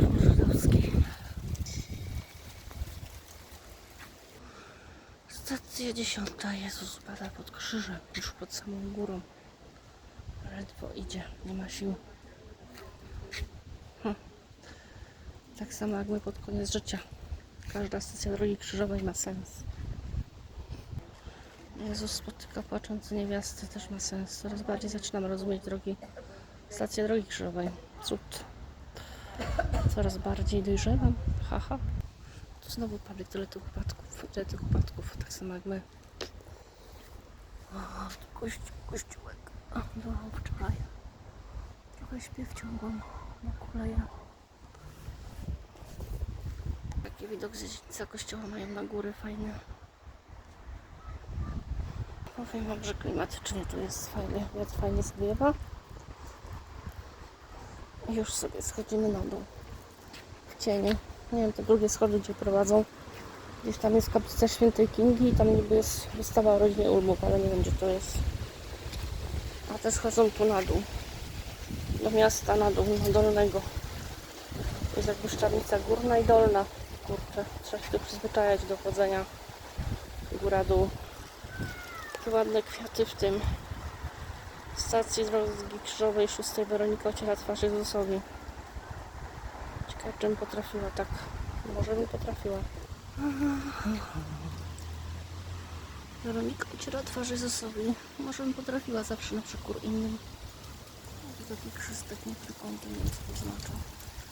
Żydowski. Stacja dziesiąta. Jezus pada pod krzyżem, już pod samą górą. Ledwo idzie, nie ma sił. Hm. Tak samo jak my pod koniec życia. Każda stacja drogi krzyżowej ma sens. Jezus spotyka płaczące niewiasty, też ma sens. Coraz bardziej zaczynam rozumieć drogi, stację drogi krzyżowej. Cud. Coraz bardziej dojrzewam. Haha. Tu znowu padli tyle tych upadków, tyle tych upadków, tak samo jak my. O, tu kości, kościółek. O, było wczoraj. Trochę śpię wciągłam na kuleję. Taki widok z dziedzińca kościoła mają na góry fajny. Powiem wam, że klimatycznie to jest fajnie, wiatr fajnie zwiewa. I już sobie schodzimy na dół. Nie wiem, te drugie schody gdzie prowadzą. Gdzieś tam jest kaplica świętej Kingi i tam niby jest wystawa o Ulmów, ale nie wiem gdzie to jest. A te schodzą tu na dół. Do miasta na dół, do dolnego. Jest jakby szczelnica górna i dolna. Kurczę, trzeba się tu przyzwyczajać do chodzenia góra-dół. Takie ładne kwiaty w tym stacji drogi krzyżowej 6 Weronika ociera twarz Jezusowi. Ciekawe, czym potrafiła tak. Może bym potrafiła. Weronika ociera twarz Jezusowi. Może bym potrafiła zawsze na przekór innym. To taki trójkątem, nie wiem co to znaczy.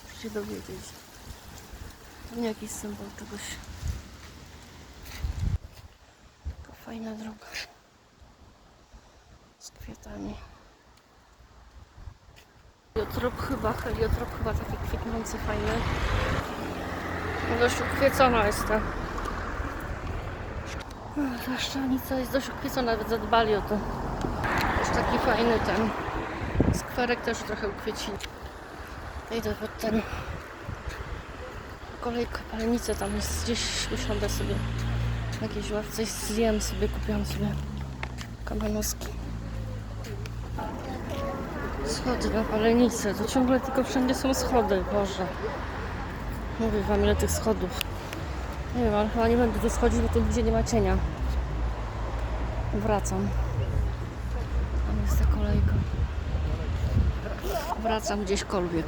Muszę się dowiedzieć. Pewnie jakiś symbol czegoś. To fajna droga. Z kwiatami. Heliotrop chyba, heliotrop chyba taki kwitnący, fajny. Dość ukwiecona jest ta. Ta jest dość ukwiecona, nawet zadbali o to. Jest taki fajny ten skwerek też trochę ukwiecili. Idę pod ten kolejkę palenicę, tam jest gdzieś usiądę sobie na jakiejś ławce i zjem sobie, kupiłam sobie kamenoski. Schody na palenicę, to ciągle tylko wszędzie są schody, Boże. Mówię wam ile tych schodów. Nie wiem, ale chyba nie będę tu schodzić, bo tu nigdzie nie ma cienia. Wracam. Tam jest ta kolejka. Wracam gdzieśkolwiek.